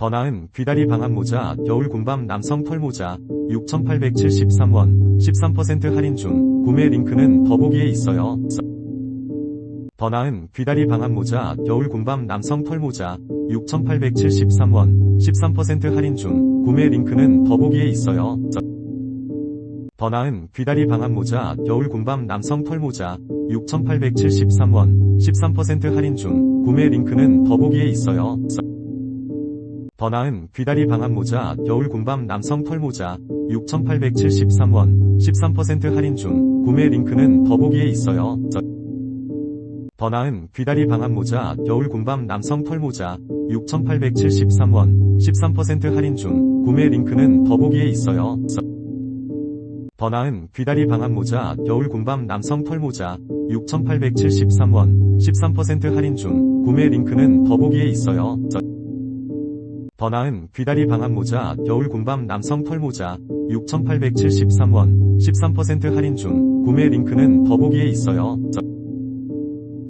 더 나은 귀다리 방한 모자 겨울 군밤 남성 털 모자 6,873원 13% 할인 중 구매 링크는 더보기에 있어요. 더 나은 귀다리 방한 모자 겨울 군밤 남성 털 모자 6,873원 13% 할인 중 구매 링크는 더보기에 있어요. 더 나은 귀다리 방한 모자 겨울 군밤 남성 털 모자 6,873원 13% 할인 중 구매 링크는 더보기에 있어요. 더 나은 귀다리 방한 모자 겨울 군밤 남성 털 모자 6,873원 13% 할인 중 구매 링크는 더보기에 있어요. 더 나은 귀다리 방한 모자 겨울 군밤 남성 털 모자 6,873원 13% 할인 중 구매 링크는 더보기에 있어요. 더 나은 귀다리 방한 모자 겨울 군밤 남성 털 모자 6,873원 13% 할인 중 구매 링크는 더보기에 있어요. 더 나은 귀다리 방한 모자 겨울 군밤 남성 털 모자 6,873원 13% 할인 중 구매 링크는 더보기에 있어요.